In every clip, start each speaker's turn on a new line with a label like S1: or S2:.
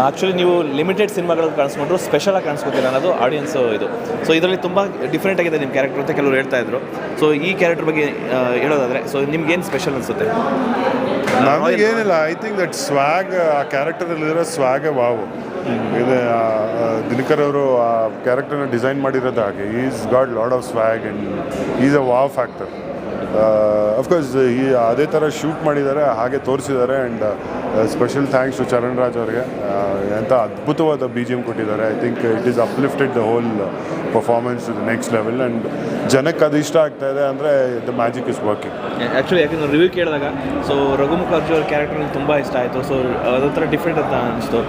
S1: Actually ನೀವು limited ಸಿನಿಮಾಗಳು ಕಾಣಿಸ್ಕೊಂಡ್ರು ಸ್ಪೆಷಲಾಗಿ ಕಾಣಿಸ್ಕೊತೀರ ಅನ್ನೋದು ಆಡಿಯನ್ಸ್ ಇದು. ಸೊ ಇದರಲ್ಲಿ ತುಂಬ ಡಿಫ್ರೆಂಟ್ ಆಗಿದೆ ನಿಮ್ಮ ಕ್ಯಾರೆಕ್ಟರ್ ಅಂತ ಕೆಲವರು ಹೇಳ್ತಾ ಇದ್ರು. ಸೊ ಈ ಕ್ಯಾರೆಕ್ಟರ್ ಬಗ್ಗೆ ಹೇಳೋದಾದರೆ ಸೊ ನಿಮ್ಗೇನು ಸ್ಪೆಷಲ್ ಅನಿಸುತ್ತೆ?
S2: ನಮಗೇನಿಲ್ಲ ಐ ಥಿಂಕ್ ದಟ್ ಸ್ವ್ಯಾಗ್ ಆ ಕ್ಯಾರೆಕ್ಟರಲ್ಲಿರೋ ಸ್ವ್ಯಾಗೆ ವಾವು ಇದು ದಿನಕರ್ ಅವರು ಆ ಕ್ಯಾರೆಕ್ಟರ್ನ ಡಿಸೈನ್ ಮಾಡಿರೋದು ಹಾಗೆ is god lord of swag and is a wow factor of course ಈ ಅದೇ ಥರ ಶೂಟ್ ಮಾಡಿದ್ದಾರೆ ಹಾಗೆ ತೋರಿಸಿದ್ದಾರೆ and special thanks to Charan Raj ಅವರಿಗೆ. ಎಂಥ ಅದ್ಭುತವಾದ ಬಿ ಜಿ ಎಂ ಕೊಟ್ಟಿದ್ದಾರೆ. I think it is uplifted the whole performance to the next level and ಜನಕ್ಕೆ ಅದು ಇಷ್ಟ ಆಗ್ತಾ ಇದೆ ಅಂದರೆ the magic is working
S1: actually ಯಾಕೆ ನಾನು ರಿವ್ಯೂ ಕೇಳಿದಾಗ ಸೊ ರಘುಮುಖ ಮುಖರ್ಜಿ ಅವ್ರ ಕ್ಯಾರೆಕ್ಟರ್ ತುಂಬ ಇಷ್ಟ ಆಯಿತು. ಸೊ ಅದೊಂಥರ ಡಿಫ್ರೆಂಟ್ ಅಂತ ಅನಿಸ್ತು.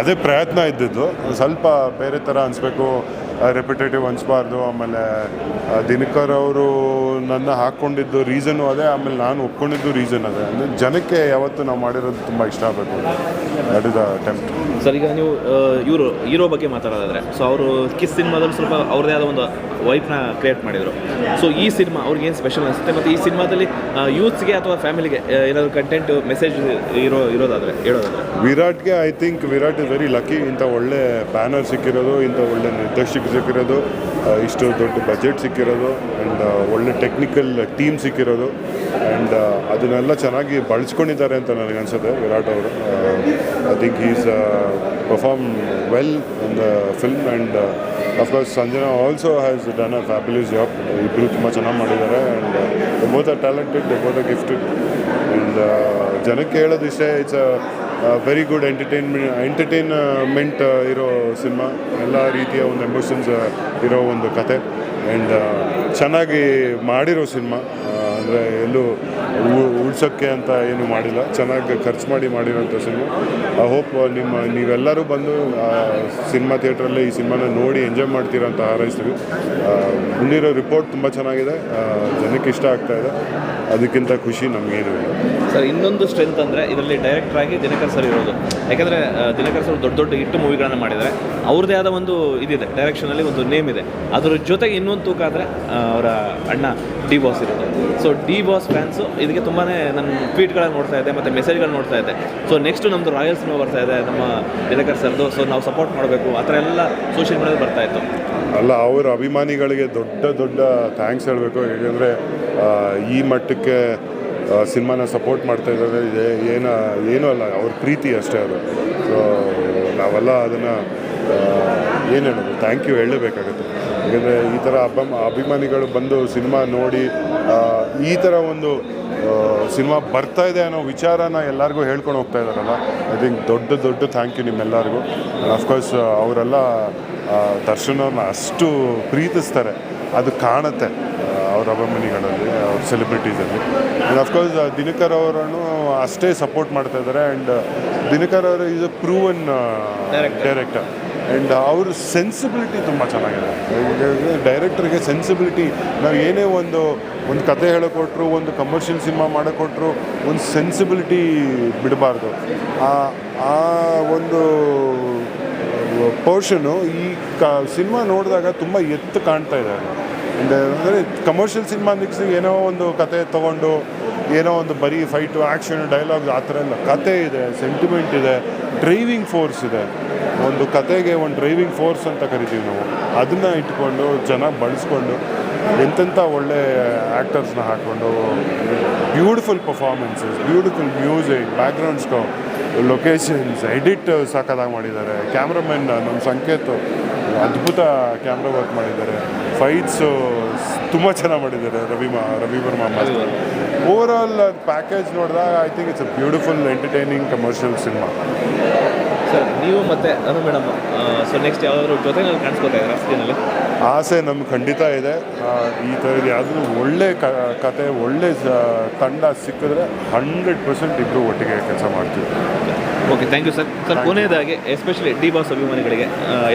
S2: ಅದೇ ಪ್ರಯತ್ನ ಇದ್ದಿದ್ದು. ಸ್ವಲ್ಪ ಬೇರೆ ಥರ ಅನಿಸ್ಬೇಕು. ರೆಪಿಟೇಟಿವ್ ಅನಿಸ್ಬಾರ್ದು ಆಮೇಲೆ ದಿನಕರ್ ಅವರು ನನ್ನ ಹಾಕ್ಕೊಂಡಿದ್ದು ರೀಸನ್ನು ಅದೇ ಆಮೇಲೆ ನಾನು ಒಪ್ಕೊಂಡಿದ್ದು ರೀಸನ್ ಅದೇ. ಅಂದರೆ ಜನಕ್ಕೆ ಯಾವತ್ತು ನಾವು ಮಾಡಿರೋದು ತುಂಬ ಇಷ್ಟ ಆಗಬೇಕು. That is attempt tempt
S1: sir ಈಗ ನೀವು ಇವರು ಹೀರೋ ಬಗ್ಗೆ ಮಾತಾಡೋದಾದ್ರೆ ಸೊ ಅವರು ಕಿಸ್ ಸಿನಿಮಾದಲ್ಲಿ ಸ್ವಲ್ಪ ಅವ್ರದೇ ಆದ ಒಂದು ವೈಫ್ನ ಕ್ರಿಯೇಟ್ ಮಾಡಿದರು. ಸೊ ಈ ಸಿನಿಮಾ ಅವ್ರಿಗೆ ಏನು ಸ್ಪೆಷಲ್ ಅನಿಸುತ್ತೆ? ಮತ್ತು ಈ ಸಿನಿಮಾದಲ್ಲಿ ಯೂತ್ಸ್ಗೆ ಅಥವಾ ಫ್ಯಾಮಿಲಿಗೆ ಏನಾದರೂ ಕಂಟೆಂಟ್ ಮೆಸೇಜ್ ಇರೋ ಇರೋದಾದರೆ ಹೇಳೋದಾದ್ರೆ?
S2: ವಿರಾಟ್ಗೆ I think Virat is very lucky ಇಂಥ ಒಳ್ಳೆ ಬ್ಯಾನರ್ ಸಿಕ್ಕಿರೋದು ಇಂಥ ಒಳ್ಳೆ ನಿರ್ದೇಶಕ ಸಿಕ್ಕಿರೋದು ಇಷ್ಟು ದೊಡ್ಡ ಬಜೆಟ್ ಸಿಕ್ಕಿರೋದು ಆ್ಯಂಡ್ ಒಳ್ಳೆ ಟೆಕ್ನಿಕಲ್ ಟೀಮ್ ಸಿಕ್ಕಿರೋದು ಆ್ಯಂಡ್ ಅದನ್ನೆಲ್ಲ ಚೆನ್ನಾಗಿ ಬಳಸ್ಕೊಂಡಿದ್ದಾರೆ ಅಂತ ನನಗೆ ಅನಿಸುತ್ತೆ ವಿರಾಟ್ ಅವರು. I think is perform well in the film and of course Sanjana also has done a fabulous job ಇಬ್ಬರು ತುಂಬ ಚೆನ್ನಾಗಿ ಮಾಡಿದ್ದಾರೆ and both are talented both are gifted and ಜನಕ್ಕೆ ಹೇಳೋದು ಇಷ್ಟೇ it's a very good entertainment entertainment ಇರೋ cinema. ಎಲ್ಲ ರೀತಿಯ ಒಂದು ಎಮೋಷನ್ಸ್ ಇರೋ ಒಂದು ಕತೆ. ಆ್ಯಂಡ್ ಚೆನ್ನಾಗಿ ಮಾಡಿರೋ ಸಿನಿಮಾ. ಅಂದರೆ ಎಲ್ಲೂ ಉಳ್ಸೋಕ್ಕೆ ಅಂತ ಏನು ಮಾಡಿಲ್ಲ. ಚೆನ್ನಾಗಿ ಖರ್ಚು ಮಾಡಿ ಮಾಡಿರೋಂಥ ಸಿನಿಮಾ. ಐ ಹೋಪ್ ನಿಮ್ಮ, ನೀವೆಲ್ಲರೂ ಬಂದು ಸಿನಿಮಾ ಥಿಯೇಟ್ರಲ್ಲಿ ಈ ಸಿನಿಮಾನ ನೋಡಿ ಎಂಜಾಯ್ ಮಾಡ್ತೀರಾ ಅಂತ ಹಾರೈಸ್ತೀವಿ. ಮುಂದಿರೋ ರಿಪೋರ್ಟ್ ತುಂಬ ಚೆನ್ನಾಗಿದೆ. ಜನಕ್ಕೆ ಇಷ್ಟ ಆಗ್ತಾ ಇದೆ. ಅದಕ್ಕಿಂತ ಖುಷಿ ನಮಗೇನು ಇಲ್ಲ.
S1: ಸರ್, ಇನ್ನೊಂದು ಸ್ಟ್ರೆಂತ್ ಅಂದರೆ ಇದರಲ್ಲಿ ಡೈರೆಕ್ಟರ್ ಆಗಿ ದಿನಕರ್ ಸರ್ ಇರೋದು. ಯಾಕಂದರೆ ದಿನಕರ್ ಸರ್ ದೊಡ್ಡ ದೊಡ್ಡ ಹಿಟ್ಟು ಮೂವಿಗಳನ್ನು ಮಾಡಿದ್ದಾರೆ ಅವ್ರದ್ದೇ ಆದ ಒಂದು ಇದಿದೆ ಡೈರೆಕ್ಷನಲ್ಲಿ ಒಂದು ನೇಮ್ ಇದೆ. ಅದರ ಜೊತೆಗೆ ಇನ್ನೊಂದು ತೂಕ ಆದರೆ ಅವರ ಅಣ್ಣ ಡಿ ಬಾಸ್ ಇರೋದು. ಸೊ ಡಿ ಬಾಸ್ ಫ್ಯಾನ್ಸು ಇದಕ್ಕೆ ತುಂಬಾ ನನ್ನ ಟ್ವೀಟ್ಗಳನ್ನು ನೋಡ್ತಾ ಇದ್ದೆ, ಮತ್ತು ಮೆಸೇಜ್ಗಳು ನೋಡ್ತಾ ಇದ್ದೆ. ಸೊ ನೆಕ್ಸ್ಟ್ ನಮ್ಮದು ರಾಯಲ್ ಸಿನಿಮಾ ಬರ್ತಾ ಇದೆ, ನಮ್ಮ ದಿನಕರ್ ಸರ್ದು ಸೊ ನಾವು ಸಪೋರ್ಟ್ ಮಾಡಬೇಕು. ಆ ಥರ ಎಲ್ಲ ಸೋಷಿಯಲ್ ಮೀಡಿಯಾದಲ್ಲಿ ಬರ್ತಾ ಇತ್ತು.
S2: ಅಲ್ಲ, ಅವರ ಅಭಿಮಾನಿಗಳಿಗೆ ದೊಡ್ಡ ದೊಡ್ಡ ಥ್ಯಾಂಕ್ಸ್ ಹೇಳಬೇಕು. ಹೇಗೆಂದರೆ ಈ ಮಟ್ಟಕ್ಕೆ ಸಿನಿಮಾನ ಸಪೋರ್ಟ್ ಮಾಡ್ತಾ ಇದ್ದಾರೆ. ಇದೆ, ಏನ, ಏನೂ ಅಲ್ಲ, ಅವ್ರ ಪ್ರೀತಿ ಅಷ್ಟೇ ಅದು. ಸೊ ನಾವೆಲ್ಲ ಅದನ್ನು ಏನು ಹೇಳೋದು? ಥ್ಯಾಂಕ್ ಯು ಹೇಳಲೇಬೇಕಾಗುತ್ತೆ. ಯಾಕಂದರೆ ಈ ಥರ ಅಭ ಅಭಿಮಾನಿಗಳು ಬಂದು ಸಿನಿಮಾ ನೋಡಿ ಈ ಥರ ಒಂದು ಸಿನಿಮಾ ಬರ್ತಾ ಇದೆ ಅನ್ನೋ ವಿಚಾರನ ಎಲ್ಲರಿಗೂ ಹೇಳ್ಕೊಂಡು ಹೋಗ್ತಾ ಇದ್ದಾರಲ್ಲ ಐ ಥಿಂಕ್ ದೊಡ್ಡ ದೊಡ್ಡ ಥ್ಯಾಂಕ್ ಯು ನಿಮ್ಮೆಲ್ಲರಿಗೂ. ಅಫ್ಕೋರ್ಸ್ ಅವರೆಲ್ಲ ದರ್ಶನವ್ರನ್ನ ದರ್ಶನ್ ಅಷ್ಟು ಪ್ರೀತಿಸ್ತಾರೆ. ಅದು ಕಾಣುತ್ತೆ. ಅವ್ರ ಅಭಿಮಾನಿಗಳಲ್ಲಿ ಅವ್ರ ಸೆಲೆಬ್ರಿಟೀಸಲ್ಲಿ ಆ್ಯಂಡ್ ಅಫ್ಕೋರ್ಸ್ ದಿನಕರ್ ಅವರನ್ನು ಅಷ್ಟೇ ಸಪೋರ್ಟ್ ಮಾಡ್ತಾ ಇದ್ದಾರೆ. ಆ್ಯಂಡ್ ದಿನಕರ್ ಅವರು is a proven director and ಅವ್ರ ಸೆನ್ಸಿಬಿಲಿಟಿ ತುಂಬ ಚೆನ್ನಾಗಿದೆ. ಡೈರೆಕ್ಟ್ರಿಗೆ ಸೆನ್ಸಿಬಿಲಿಟಿ ನಾವು ಏನೇ ಒಂದು ಒಂದು ಕತೆ ಹೇಳಿಕೊಟ್ರು ಒಂದು ಕಮರ್ಷಿಯಲ್ ಸಿನಿಮಾ ಮಾಡಿಕೊಟ್ರು ಒಂದು ಸೆನ್ಸಿಬಿಲಿಟಿ ಬಿಡಬಾರ್ದು. ಆ ಆ ಒಂದು ಪೋರ್ಷನು ಈ ಕ ಸಿನಿಮಾ ನೋಡಿದಾಗ ತುಂಬ ಎತ್ತು ಕಾಣ್ತಾ ಇದೆ. ಅಂದರೆ ಕಮರ್ಷಿಯಲ್ ಸಿನಿಮಾ ಮಿಕ್ಸ್ ಏನೋ ಒಂದು ಕತೆ ತೊಗೊಂಡು, ಏನೋ ಒಂದು ಬರೀ ಫೈಟು ಆ್ಯಕ್ಷನ್ ಡೈಲಾಗ್ ಆ ಥರ ಎಲ್ಲ ಕತೆ ಇದೆ ಸೆಂಟಿಮೆಂಟ್ ಇದೆ ಡ್ರೈವಿಂಗ್ ಫೋರ್ಸ್ ಇದೆ. ಒಂದು ಕತೆಗೆ ಒಂದು ಡ್ರೈವಿಂಗ್ ಫೋರ್ಸ್ ಅಂತ ಕರಿತೀವಿ ನಾವು. ಅದನ್ನು ಇಟ್ಕೊಂಡು, ಜನ ಬಳಸ್ಕೊಂಡು ಎಂತೆಂಥ ಒಳ್ಳೆ ಆ್ಯಕ್ಟರ್ಸ್ನ ಹಾಕ್ಕೊಂಡು beautiful performances beautiful music background score locations edit ಸಾಕಾಗಿ ಮಾಡಿದ್ದಾರೆ. ಕ್ಯಾಮ್ರಾಮನ್ ನಮ್ಮ ಸಂಕೇತ್, ಅದ್ಭುತ ಕ್ಯಾಮ್ರಾ ವರ್ಕ್ ಮಾಡಿದ್ದಾರೆ. ಫೈಟ್ಸು ತುಂಬ ಚೆನ್ನಾಗಿ ಮಾಡಿದ್ದಾರೆ ರವಿ ಮಾ Ravi Varma master over all package ನೋಡಿದಾಗ I think it's a beautiful entertaining commercial cinema
S1: sir ನೀವು ಮತ್ತೆ ಅನು ಮೇಡಮ್ ಸೊ ನೆಕ್ಸ್ಟ್ ಯಾವುದಾದ್ರು ಜೊತೆನಲ್ಲಿ ಇದ್ದಾರೆ ಸ್ಕ್ರೀನಲ್ಲಿ
S2: ಆಸೆ ನಮ್ಗೆ ಖಂಡಿತ ಇದೆ. ಈ ಥರದ್ದು ಯಾವುದಾದ್ರು ಒಳ್ಳೆ ಕ ಕತೆ ಒಳ್ಳೆ ತಂಡ ಸಿಕ್ಕಿದ್ರೆ ಹಂಡ್ರೆಡ್ ಪರ್ಸೆಂಟ್ ಇಬ್ಬರು ಒಟ್ಟಿಗೆ ಕೆಲಸ ಮಾಡ್ತೀವಿ.
S1: Okay thank you sir sir ಕೊನೆಯದಾಗಿ ಎಸ್ಪೆಷಲಿ ಡಿ ಬಾಸ್ ಅಭಿಮಾನಿಗಳಿಗೆ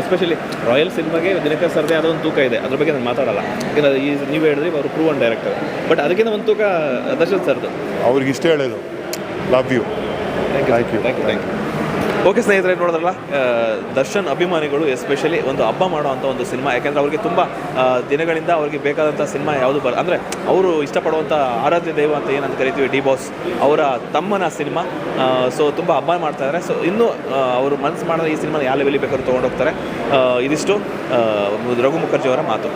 S1: ಎಸ್ಪೆಷಲಿ ರಾಯಲ್ ಸಿನಿಮಾಗೆ ದಿನಕರ್ ಸರ್ದೇ ಆದ ಒಂದು ತೂಕ ಇದೆ. ಅದ್ರ ಬಗ್ಗೆ ನಾನು ಮಾತಾಡಲ್ಲ. ಯಾಕಂದ್ರೆ ಈ ನೀವು ಹೇಳಿದ್ರಿ ಅವರು ಪ್ರೂವ್ ಆ್ಯಂಡ್ ಡೈರೆಕ್ಟರ್ ಬಟ್ ಅದಕ್ಕಿಂತ ಒಂದು ತೂಕ ದರ್ಶನ್ ಸರ್ದು.
S2: ಅವ್ರಿಗೆ ಇಷ್ಟ ಹೇಳೋದು love you
S1: thank you. Thank you thank you okay ಸ್ನೇಹಿತರೆ ನೋಡಿದ್ರಲ್ಲ? ದರ್ಶನ್ ಅಭಿಮಾನಿಗಳು ಎಸ್ಪೆಷಲಿ ಒಂದು ಹಬ್ಬ ಮಾಡುವಂಥ ಒಂದು ಸಿನಿಮಾ. ಯಾಕೆಂದರೆ ಅವ್ರಿಗೆ ತುಂಬ ದಿನಗಳಿಂದ ಅವ್ರಿಗೆ ಬೇಕಾದಂಥ ಸಿನಿಮಾ ಯಾವುದು ಬರ, ಅಂದರೆ ಅವರು ಇಷ್ಟಪಡುವಂಥ ಆರಾಧ್ಯ ದೈವ ಅಂತ ಏನಂತ ಕರಿತೀವಿ, ಡಿ ಬಾಸ್ ಅವರ ತಮ್ಮನ ಸಿನಿಮಾ. ಸೊ ತುಂಬ ಹಬ್ಬ ಮಾಡ್ತಾ ಇದ್ದಾರೆ ಸೊ ಇನ್ನೂ ಅವರು ಮನಸ್ಸು ಮಾಡಿದ್ರೆ ಈ ಸಿನಿಮಾನ ಯಾವ ಲೆವೆಲಿಗೆ ಬೇಕಾದ್ರೂ ತೊಗೊಂಡೋಗ್ತಾರೆ ಇದಿಷ್ಟು. ರಘು ಮುಖರ್ಜಿ ಅವರ ಮಾತು.